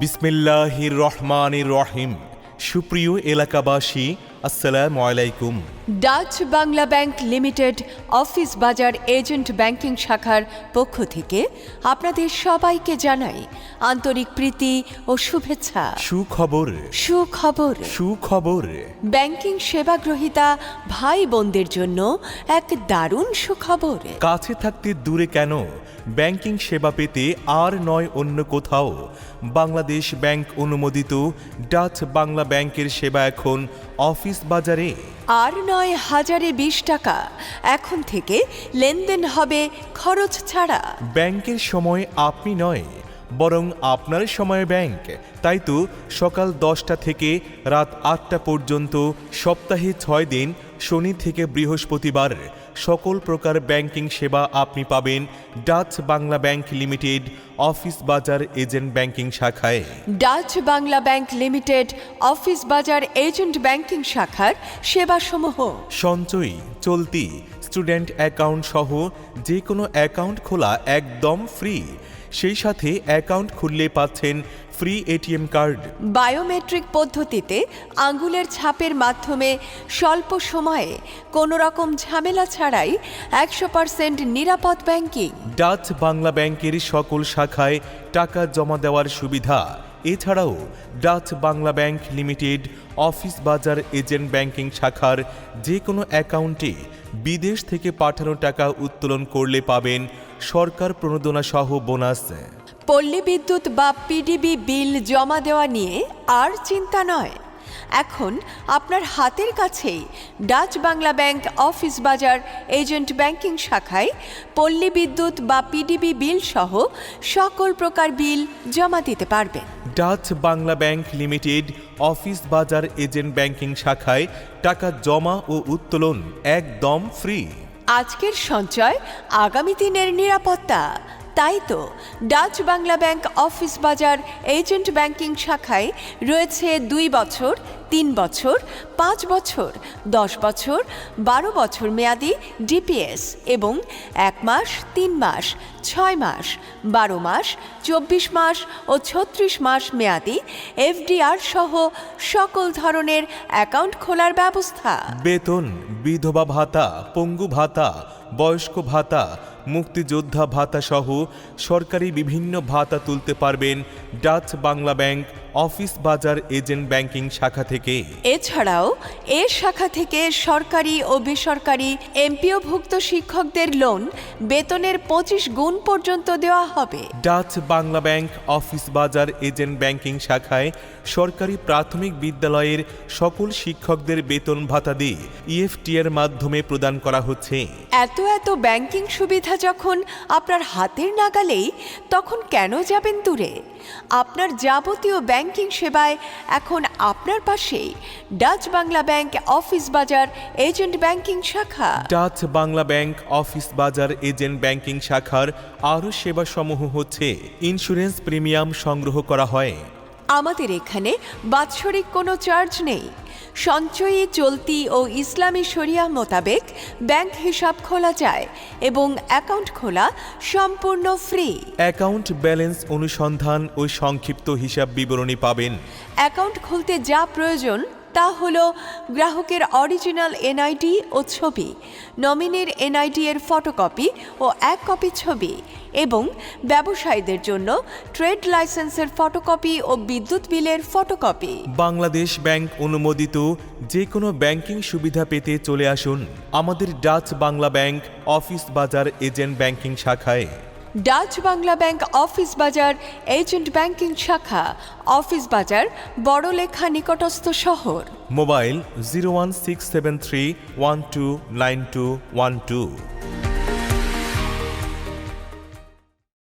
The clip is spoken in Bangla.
বিসমিল্লাহির রহমানির রহিম। সুপ্রিয় এলাকাবাসী আসসালামু আলাইকুম। Dutch Bangla bank limited office Bazar agent banking শাখার পক্ষ থেকে আপনাদের সবাইকে জানাই আন্তরিক প্রীতি ও শুভেচ্ছা। সুখবর। সুখবর। সুখবর। ব্যাংকিং সেবা গ্রহীতা ভাই বোনদের জন্য এক দারুণ সুখবর। কাছে থাকতে দূরে কেন? ব্যাংকিং সেবা পেতে আর নয় অন্য কোথাও? বাংলাদেশ ব্যাংক অনুমোদিত ডাচ বাংলা ব্যাংকের সেবা এখন অফিস বাজারে। আর নয় হাজারে বিশ টাকা। এখন থেকে লেনদেন হবে খরচ ছাড়া। ব্যাংকের সময় আপনি নয় বরং আপনার সময় ব্যাংক। তাই তো সকাল দশটা থেকে রাত আটটা পর্যন্ত সপ্তাহে ছয় দিন শনি থেকে বৃহস্পতিবার সকল প্রকার ব্যাংকিং সেবা আপনি পাবেন Dutch Bangla bank limited office Bazar agent banking শাখায়। Dutch Bangla bank limited office Bazar agent banking শাখার সেবাসমূহ। সঞ্চয়ী চলতি স্টুডেন্ট অ্যাকাউন্ট সহ যে কোনো অ্যাকাউন্ট খোলা একদম ফ্রি। সেই সাথে অ্যাকাউন্ট খুললে পাচ্ছেন ফ্রি এটিএম কার্ড বায়োমেট্রিক পদ্ধতিতে আঙ্গুলের ছাপের মাধ্যমে স্বল্প সময়ে কোনো রকম ঝামেলা ছাড়াই একশো পার্সেন্ট নিরাপদ ব্যাংকিং ডাচ বাংলা ব্যাংকের সকল শাখায় টাকা জমা দেওয়ার সুবিধা। এছাড়াও Dutch Bangla bank limited, office Bazar agent banking শাখার যে কোনো অ্যাকাউন্টে বিদেশ থেকে পাঠানো টাকা উত্তোলন করলে পাবেন সরকার প্রণোদনা সহ বোনাস। পল্লী বিদ্যুৎ বা পিডিবি বিল জমা দেওয়া নিয়ে আর চিন্তা নয়। এখন আপনার হাতের কাছেই Dutch Bangla bank, office Bazar, agent banking শাখায় পল্লী বিদ্যুৎ বা পিডিবি বিল সহ সকল প্রকার বিল জমা দিতে পারবেন। Dutch Bangla bank limited office Bazar agent banking শাখায় টাকা জমা ও উত্তোলন একদম ফ্রি। আজকের সঞ্চয় আগামী দিনের নিরাপত্তা। তাই তো Dutch Bangla bank office Bazar agent banking শাখায় রয়েছে দুই বছর, তিন বছর, পাঁচ বছর, দশ বছর, বারো বছর মেয়াদি ডিপিএস এবং এক মাস, তিন মাস, ছয় মাস, বারো মাস, চব্বিশ মাস ও ছত্রিশ মাস মেয়াদি এফডিআর সহ সকল ধরনের অ্যাকাউন্ট খোলার ব্যবস্থা। বেতন, বিধবা ভাতা, পঙ্গু ভাতা, বয়স্ক ভাতা মুক্তিযোদ্ধা ভাতা সহ সরকারি বিভিন্ন ভাতা তুলতে পারবেন Dutch Bangla bank office Bazar agent banking শাখা থেকে। এছাড়াও এ শাখা থেকে সরকারি ও বেসরকারি এমপিওভুক্ত শিক্ষকদের লোন বেতনের পঁচিশ গুণ পর্যন্ত দেওয়া হবে। Dutch Bangla bank office Bazar agent banking শাখায় সরকারি প্রাথমিক বিদ্যালয়ের সকল শিক্ষকদের বেতন ভাতা দিয়ে ইএফটি এর মাধ্যমে প্রদান করা হচ্ছে। এত এত ব্যাংকিং সুবিধা যখন আপনার হাতের নাগালেই তখন কেন যাবেন দূরে? আপনার যাবতীয় ব্যাংকিং সেবায় এখন আপনার পাশেই Dutch Bangla bank office Bazar agent banking শাখা। Dutch Bangla bank office Bazar agent banking শাখার আরও সেবাসমূহ হচ্ছে ইন্স্যুরেন্স প্রিমিয়াম সংগ্রহ করা হয়। আমাদের এখানে বাৎসরিক কোনো চার্জ নেই। সঞ্চয়ী চলতি ও ইসলামী শরিয়া মোতাবেক ব্যাংক হিসাব খোলা যায় এবং অ্যাকাউন্ট খোলা সম্পূর্ণ ফ্রি। অ্যাকাউন্ট ব্যালেন্স অনুসন্ধান ও সংক্ষিপ্ত হিসাব বিবরণী পাবেন। অ্যাকাউন্ট খুলতে যা প্রয়োজন তা হলো গ্রাহকের অরিজিনাল এনআইডি ও ছবি, নমিনির এনআইডি এর ফটোকপি ও এক কপি ছবি এবং ব্যবসায়ীদের জন্য ট্রেড লাইসেন্সের ফটোকপি ও বিদ্যুৎ বিলের ফটোকপি। বাংলাদেশ ব্যাংক অনুমোদিত যে কোনো ব্যাংকিং সুবিধা পেতে চলে আসুন আমাদের Dutch Bangla bank office Bazar agent banking শাখায়। Dutch Bangla bank office Bazar, agent banking শাখা, অফিস বাজার, বড়লেখা নিকটস্থ শহর। Mobile zero one six seven three one two nine two one two.